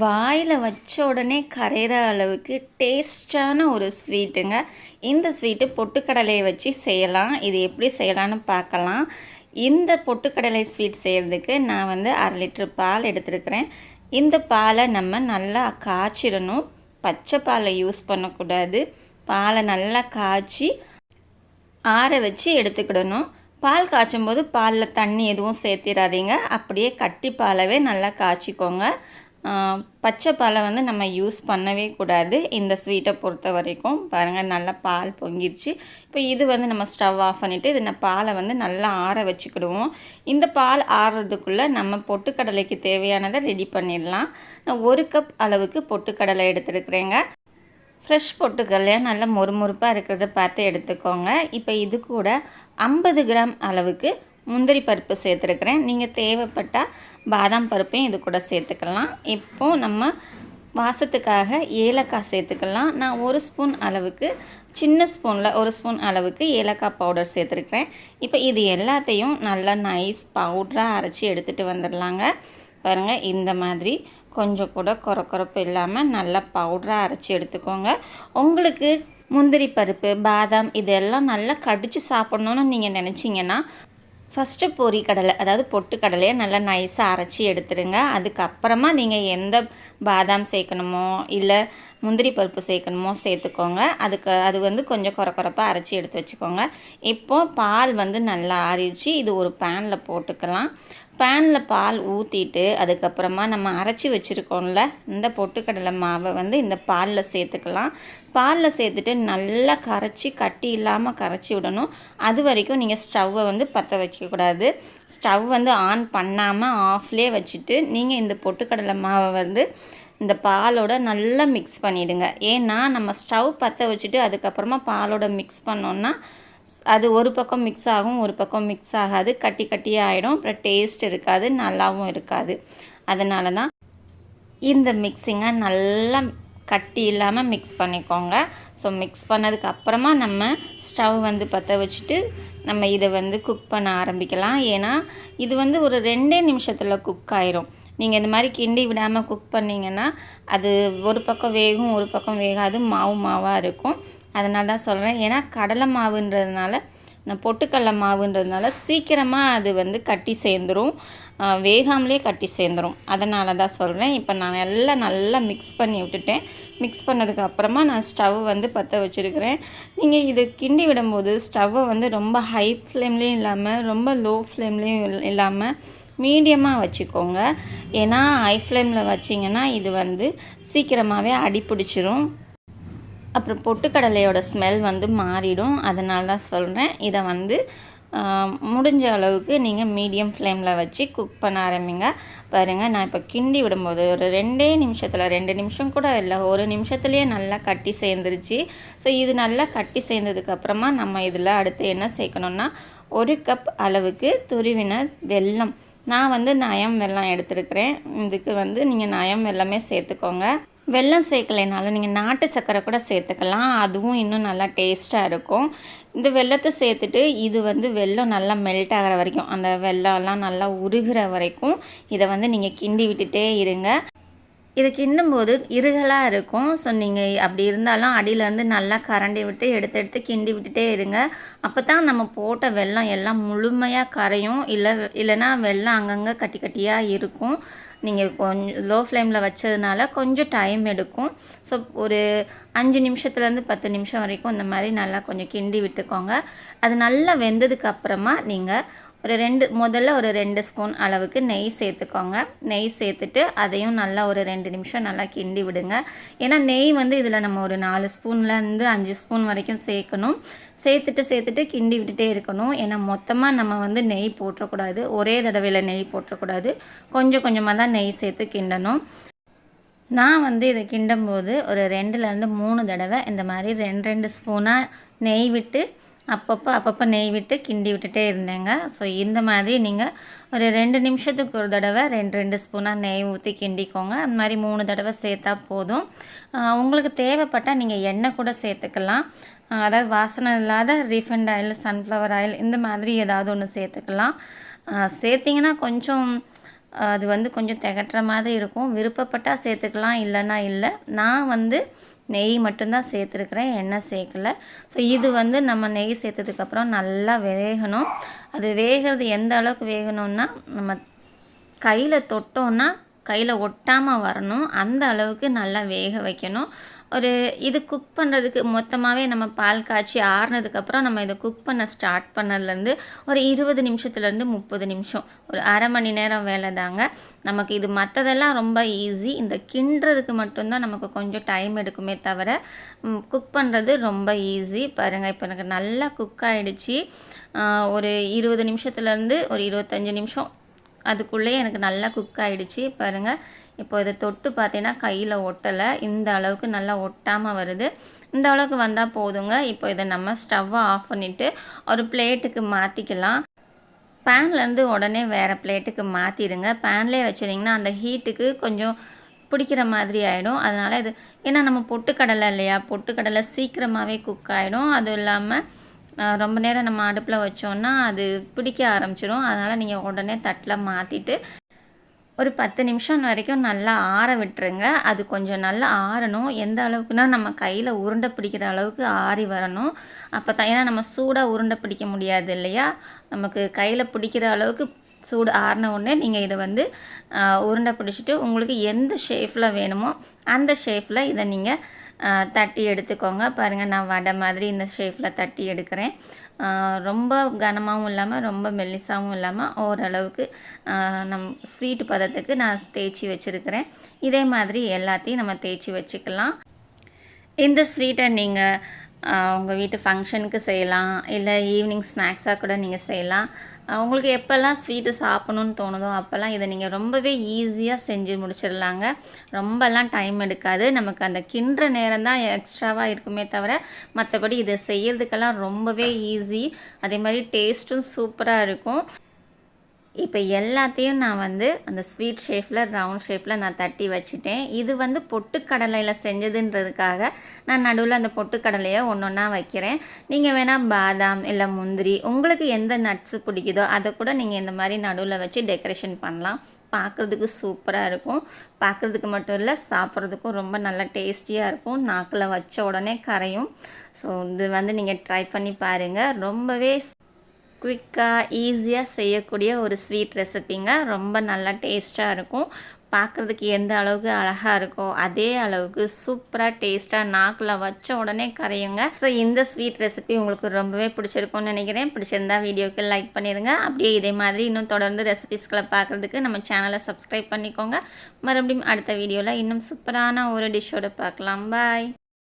வாயில் வச்ச உடனே கரையிற அளவுக்கு டேஸ்டான ஒரு ஸ்வீட்டுங்க. இந்த ஸ்வீட்டு பொட்டுக்கடலையை வச்சு செய்யலாம். இது எப்படி செய்யலாம்னு பார்க்கலாம். இந்த பொட்டுக்கடலை ஸ்வீட் செய்கிறதுக்கு நான் வந்து அரை லிட்டர் பால் எடுத்துருக்கிறேன். இந்த பாலை நம்ம நல்லா காய்ச்சிடணும். பச்சை பாலை யூஸ் பண்ணக்கூடாது. பாலை நல்லா காய்ச்சி ஆற வச்சு எடுத்துக்கிடணும். பால் காய்ச்சும் போது பாலில் தண்ணி எதுவும் சேர்த்திடாதீங்க அப்படியே கட்டி பாலவே நல்லா காய்ச்சிக்கோங்க. பச்சை பாலை வந்து நம்ம யூஸ் பண்ணவே கூடாது. இந்த ஸ்வீட்டை பொறுத்த வரைக்கும். பாருங்கள் நல்லா பால் பொங்கிடுச்சு இப்போ இது வந்து நம்ம ஸ்டவ் ஆஃப் பண்ணிவிட்டு இது பாலை வந்து நல்லா ஆற வச்சுக்கிடுவோம். இந்த பால் ஆறுறதுக்குள்ளே நம்ம பொட்டுக்கடலைக்கு தேவையானதை ரெடி பண்ணிடலாம். நான் ஒரு கப் அளவுக்கு பொட்டுக்கடலை எடுத்துருக்குறேங்க. ஃப்ரெஷ் பொட்டுக்கடலையாக நல்லா மொறுமொறுப்பாக இருக்கிறத பார்த்து எடுத்துக்கோங்க. இப்போ இது கூட ஐம்பது கிராம் அளவுக்கு முந்திரி பருப்பு சேர்த்துருக்குறேன். நீங்கள் தேவைப்பட்டால் பாதாம் பருப்பையும் இது கூட சேர்த்துக்கலாம். இப்போது நம்ம வாசத்துக்காக ஏலக்காய் சேர்த்துக்கலாம். நான் ஒரு ஸ்பூன் அளவுக்கு சின்ன ஸ்பூனில் ஒரு ஸ்பூன் அளவுக்கு ஏலக்காய் பவுடர் சேர்த்துருக்குறேன். இப்போ இது எல்லாத்தையும் நல்லா நைஸ் பவுடராக அரைச்சி எடுத்துகிட்டு வந்துடலாங்க பாருங்கள் இந்த மாதிரி கொஞ்சம் கூட குறக்குறப்பு இல்லாமல் நல்லா பவுடராக அரைச்சி எடுத்துக்கோங்க. உங்களுக்கு முந்திரி பருப்பு பாதாம் இதெல்லாம் நல்லா கடித்து சாப்பிட்ணுன்னு நீங்கள் நினச்சிங்கன்னா ஃபஸ்ட்டு பொரி கடலை அதாவது பொட்டுக்கடலையை நல்லா நைஸாக அரைச்சி எடுத்துடுங்க. அதுக்கப்புறமா நீங்கள் எந்த பாதாம் சேர்க்கணுமோ இல்லை முந்திரி பருப்பு சேர்க்கணுமோ சேர்த்துக்கோங்க. அதுக்கு அது வந்து கொஞ்சம் குறை குறைப்பாக அரைச்சி எடுத்து வச்சுக்கோங்க. இப்போது பால் வந்து நல்லா ஆறிடுச்சு. இது ஒரு பேனில் போட்டுக்கலாம். பேனில் பால் ஊற்றிட்டு அதுக்கப்புறமா நம்ம அரைச்சி வச்சுருக்கோம்ல இந்த பொட்டுக்கடலை மாவை வந்து இந்த பாலில் சேர்த்துக்கலாம். பாலில் சேர்த்துட்டு நல்லா கரைச்சி கட்டி இல்லாமல் கரைச்சி விடணும். அது வரைக்கும் நீங்கள் ஸ்டவ்வை வந்து பற்ற வைக்கக்கூடாது ஸ்டவ் வந்து ஆன் பண்ணாமல் ஆஃப்லேயே வச்சுட்டு நீங்கள் இந்த பொட்டுக்கடலை மாவை வந்து இந்த பாலோட நல்லா மிக்ஸ் பண்ணிவிடுங்க ஏன்னா நம்ம ஸ்டவ் பற்ற வச்சுட்டு அதுக்கப்புறமா பாலோட மிக்ஸ் பண்ணோன்னா அது ஒரு பக்கம் மிக்ஸ் ஆகும் ஒரு பக்கம் மிக்ஸ் ஆகாது. கட்டி கட்டியாக ஆகிடும் அப்புறம் டேஸ்ட் இருக்காது நல்லாவும் இருக்காது. அதனால தான் இந்த மிக்ஸிங்கை நல்லா கட்டி இல்லாமல் மிக்ஸ் பண்ணிக்கோங்க. ஸோ மிக்ஸ் பண்ணதுக்கு அப்புறமா நம்ம ஸ்டவ் வந்து பற்ற வச்சுட்டு நம்ம இதை வந்து குக் பண்ண ஆரம்பிக்கலாம். ஏன்னா இது வந்து ஒரு ரெண்டே நிமிஷத்தில் குக் ஆயிரும். நீங்கள் இந்த மாதிரி கிண்டி விடாமல் குக் பண்ணிங்கன்னா அது ஒரு பக்கம் வேகும் ஒரு பக்கம் வேகாது மாவு மாவாக இருக்கும். அதனால தான் சொல்கிறேன் ஏன்னா கடலை மாவுன்றதுனால நான் பொட்டுக்கடலை மாவுன்றதுனால சீக்கிரமாக அது வந்து கட்டி சேர்ந்துரும். வேகாமலே கட்டி சேர்ந்துடும் அதனால தான் சொல்கிறேன் இப்போ நான் எல்லாம் நல்லா மிக்ஸ் பண்ணி விட்டுட்டேன். மிக்ஸ் பண்ணதுக்கு அப்புறமா நான் ஸ்டவ் வந்து பற்ற வச்சுருக்கிறேன். நீங்கள் இது கிண்டி விடும்போது ஸ்டவ்வை வந்து ரொம்ப ஹை ஃப்ளேம்லேயும் இல்லாமல் ரொம்ப லோ ஃப்ளேம்லேயும் இல்லாமல் மீடியமாக வச்சுக்கோங்க. ஏன்னா ஹை ஃப்ளேமில் வச்சிங்கன்னா இது வந்து சீக்கிரமாகவே அடிப்பிடிச்சிரும் அப்புறம் பொட்டுக்கடலையோட ஸ்மெல் வந்து மாறிடும். அதனால தான் சொல்கிறேன் இதை வந்து முடிஞ்ச அளவுக்கு நீங்கள் மீடியம் ஃப்ளேமில் வச்சு குக் பண்ண ஆரம்பிங்க. பாருங்கள் நான் இப்போ கிண்டி விடும்போது ஒரு ரெண்டே நிமிஷத்தில் ரெண்டு நிமிஷம் கூட இல்லை ஒரு நிமிஷத்துலேயே நல்லா கட்டி சேர்ந்துருச்சு. ஸோ இது நல்லா கட்டி சேர்ந்ததுக்கப்புறமா நம்ம இதில் அடுத்து என்ன சேர்க்கணுன்னா ஒரு கப் அளவுக்கு துருவின வெல்லம். நான் வந்து நயம் வெல்லம் எடுத்துருக்கிறேன். இதுக்கு வந்து நீங்கள் நயம் வெல்லமே சேர்த்துக்கோங்க. வெல்லம் சேர்க்கலைனாலும் நீங்கள் நாட்டு சர்க்கரை கூட சேர்த்துக்கலாம். அதுவும் இன்னும் நல்லா டேஸ்ட்டாக இருக்கும். இந்த வெல்லத்தை சேர்த்துட்டு இது வந்து வெள்ளம் நல்லா மெல்ட் ஆகிற வரைக்கும் அந்த வெல்லம்லாம் நல்லா உருகிற வரைக்கும் இதை வந்து நீங்கள் கிண்டி விட்டுட்டே இருங்க. இது கிண்டும்போது இருகலாக இருக்கும். ஸோ நீங்கள் அப்படி இருந்தாலும் அடியிலேருந்து நல்லா கரண்டி விட்டு எடுத்து எடுத்து கிண்டி விட்டுட்டே இருங்க. அப்போ தான் நம்ம போட்ட வெள்ளம் எல்லாம் முழுமையாக கரையும். இல்லை இல்லைன்னா வெள்ளம் அங்கங்கே கட்டி கட்டியாக இருக்கும். நீங்கள் கொஞ்சம் லோ ஃப்ளேமில் வச்சதுனால கொஞ்சம் டைம் எடுக்கும். ஸோ ஒரு அஞ்சு நிமிஷத்துலேருந்து பத்து நிமிஷம் வரைக்கும் இந்த மாதிரி நல்லா கொஞ்சம் கிண்டி விட்டுக்கோங்க. அது நல்லா வெந்ததுக்கு அப்புறமா நீங்கள் ஒரு ரெண்டு முதல்ல ஒரு ரெண்டு ஸ்பூன் அளவுக்கு நெய் சேர்த்துக்கோங்க. நெய் சேர்த்துட்டு அதையும் நல்லா ஒரு ரெண்டு நிமிஷம் நல்லா கிண்டி விடுங்க. ஏன்னா நெய் வந்து இதில் நம்ம ஒரு நாலு ஸ்பூன்லேருந்து அஞ்சு ஸ்பூன் வரைக்கும் சேர்க்கணும். சேர்த்துட்டு சேர்த்துட்டு கிண்டி விட்டுட்டே இருக்கணும். ஏன்னா மொத்தமாக நம்ம வந்து நெய் போட்டுறக்கூடாது ஒரே தடவையில் நெய் போட்டுறக்கூடாது கொஞ்சம் கொஞ்சமாக தான் நெய் சேர்த்து கிண்டணும். நான் வந்து இதை கிண்டும்போது ஒரு ரெண்டுலேருந்து மூணு தடவை இந்த மாதிரி ரெண்டு ரெண்டு ஸ்பூனாக நெய் விட்டு அப்பப்போ அப்பப்போ நெய் விட்டு கிண்டி விட்டுட்டே இருந்தேங்க. ஸோ இந்த மாதிரி நீங்கள் ஒரு ரெண்டு நிமிஷத்துக்கு ஒரு தடவை ரெண்டு ரெண்டு ஸ்பூனாக நெய் ஊற்றி கிண்டிக்கோங்க. அந்த மாதிரி மூணு தடவை சேர்த்தா போதும். உங்களுக்கு தேவைப்பட்டால் நீங்கள் எண்ணெய் கூட சேர்த்துக்கலாம். அதாவது வாசனை இல்லாத ரீஃபண்ட் ஆயில் சன்ஃப்ளவர் ஆயில் இந்த மாதிரி ஏதாவது ஒன்று சேர்த்துக்கலாம். சேர்த்திங்கன்னா கொஞ்சம் அது வந்து கொஞ்சம் திகட்டுற மாதிரி இருக்கும். விருப்பப்பட்டால் சேர்த்துக்கலாம் இல்லைன்னா இல்லை. நான் வந்து நெய் மட்டும்தான் சேர்த்துருக்குறேன் எண்ணெய் சேர்க்கல. ஸோ இது வந்து நம்ம நெய் சேர்த்ததுக்கப்புறம் நல்லா வேகணும். அது வேகிறது எந்த அளவுக்கு வேகணும்னா நம்ம கையில் தொட்டோன்னா கையில் ஒட்டாமல் வரணும். அந்த அளவுக்கு நல்லா வேக வைக்கணும். ஒரு இது குக் பண்ணுறதுக்கு மொத்தமாகவே நம்ம பால் காய்ச்சி ஆறுனதுக்கப்புறம் நம்ம இதை குக் பண்ண ஸ்டார்ட் பண்ணதுலேருந்து ஒரு இருபது நிமிஷத்துலேருந்து முப்பது நிமிஷம். ஒரு அரை மணி நேரம் வேலை தாங்க. நமக்கு இது மற்றதெல்லாம் ரொம்ப ஈஸி இந்த கிண்டுறதுக்கு மட்டும்தான் நமக்கு கொஞ்சம் டைம் எடுக்குமே தவிர குக் பண்ணுறது ரொம்ப ஈஸி பாருங்கள் இப்போ எனக்கு நல்லா குக் ஆகிடுச்சி ஒரு இருபது நிமிஷத்துலேருந்து ஒரு இருபத்தஞ்சி நிமிஷம் அதுக்குள்ளேயே எனக்கு நல்லா குக் ஆகிடுச்சு பாருங்கள் இப்போ இதை தொட்டு பார்த்தீங்கன்னா கையில் ஒட்டலை. இந்த அளவுக்கு நல்லா ஒட்டாமல் வருது. இந்த அளவுக்கு வந்தால் போதுங்க. இப்போ இதை நம்ம ஸ்டவ்வை ஆஃப் பண்ணிவிட்டு ஒரு பிளேட்டுக்கு மாற்றிக்கலாம் பேன்லேருந்து உடனே வேறு பிளேட்டுக்கு மாற்றிடுங்க பேன்லேயே வச்சுருந்தீங்கன்னா அந்த ஹீட்டுக்கு கொஞ்சம் பிடிக்கிற மாதிரி ஆகிடும் அதனால் இது ஏன்னா நம்ம பொட்டுக்கடலை இல்லையா? பொட்டுக்கடலை சீக்கிரமாகவே குக் ஆகிடும் அதுவும் இல்லாமல் ரொம்ப நேரம் நம்ம அடுப்பில் வச்சோன்னா அது பிடிக்க ஆரம்பிச்சிடும் அதனால் நீங்கள் உடனே தட்டில் மாற்றிட்டு ஒரு பத்து நிமிஷம் வரைக்கும் நல்லா ஆற விட்டுருங்க. அது கொஞ்சம் நல்லா ஆறணும். எந்த அளவுக்குனா நம்ம கையில் உருண்டை பிடிக்கிற அளவுக்கு ஆறி வரணும். அப்போ தான் ஏன்னா நம்ம சூடாக உருண்டை பிடிக்க முடியாது இல்லையா? நமக்கு கையில் பிடிக்கிற அளவுக்கு சூடு ஆறின உடனே நீங்கள் இதை வந்து உருண்டை பிடிச்சிட்டு உங்களுக்கு எந்த ஷேஃபில் வேணுமோ அந்த ஷேஃபில் இதை நீங்கள் தட்டி எடுத்துக்கோங்க. பாருங்கள் நான் வடை மாதிரி இந்த ஷேப்பில் தட்டி எடுக்கிறேன். ரொம்ப கனமாகவும் இல்லாமல் ரொம்ப மெல்லிசாகவும் இல்லாமல் ஓரளவுக்கு நம் ஸ்வீட் பதத்துக்கு நான் தேய்ச்சி வச்சுருக்கிறேன். இதே மாதிரி எல்லாத்தையும் நம்ம தேய்ச்சி வச்சுக்கலாம். இந்த ஸ்வீட்டை நீங்கள் உங்கள் வீட்டு ஃபங்க்ஷனுக்கு செய்யலாம். இல்லை ஈவினிங் ஸ்நாக்ஸாக கூட நீங்கள் செய்யலாம். உங்களுக்கு எப்போல்லாம் ஸ்வீட்டு சாப்பிட்ணுன்னு தோணுதோ அப்போல்லாம் இதை நீங்கள் ரொம்பவே ஈஸியாக செஞ்சு முடிச்சிடலாங்க. ரொம்பலாம் டைம் எடுக்காது. நமக்கு அந்த கிண்டுற நேரம் தான் எக்ஸ்ட்ராவாக இருக்குமே தவிர மற்றபடி இதை செய்கிறதுக்கெல்லாம் ரொம்பவே ஈஸி அதே மாதிரி டேஸ்ட்டும் சூப்பராக இருக்கும். இப்போ எல்லாத்தையும் நான் வந்து அந்த ஸ்வீட் ஷேப்பில் ரவுண்ட் ஷேப்பில் நான் தட்டி வச்சுட்டேன். இது வந்து பொட்டுக்கடலையில் செஞ்சதுன்றதுக்காக நான் நடுவில் அந்த பொட்டுக்கடலையை ஒன்று ஒன்றா வைக்கிறேன். நீங்கள் வேணால் பாதாம் இல்லை முந்திரி உங்களுக்கு எந்த நட்ஸு பிடிக்குதோ அதை கூட நீங்கள் இந்த மாதிரி நடுவில் வச்சு டெக்கரேஷன் பண்ணலாம். பார்க்குறதுக்கு சூப்பராக இருக்கும். பார்க்குறதுக்கு மட்டும் இல்லை சாப்பிட்றதுக்கும் ரொம்ப நல்லா டேஸ்டியாக இருக்கும். நாக்கில் வச்ச உடனே கரையும். ஸோ இது வந்து நீங்கள் ட்ரை பண்ணி பாருங்கள் ரொம்பவே குவிக்காக ஈஸியாக செய்யக்கூடிய ஒரு ஸ்வீட் ரெசிப்பிங்க ரொம்ப நல்லா டேஸ்ட்டாக இருக்கும். பார்க்குறதுக்கு எந்த அளவுக்கு அழகாக இருக்கோ அதே அளவுக்கு சூப்பராக டேஸ்ட்டாக நாக்கில் வச்ச உடனே கரையுங்க. ஸோ இந்த ஸ்வீட் ரெசிபி உங்களுக்கு ரொம்பவே பிடிச்சிருக்கும்னு நினைக்கிறேன். பிடிச்சிருந்தா வீடியோக்கு லைக் பண்ணிடுங்க. அப்படியே இதே மாதிரி இன்னும் தொடர்ந்து ரெசிபிஸ்களை பார்க்குறதுக்கு நம்ம சேனலை சப்ஸ்கிரைப் பண்ணிக்கோங்க. மறுபடியும் அடுத்த வீடியோவில் இன்னும் சூப்பரான ஒரு டிஷ்ஷோடு பார்க்கலாம் பாய்.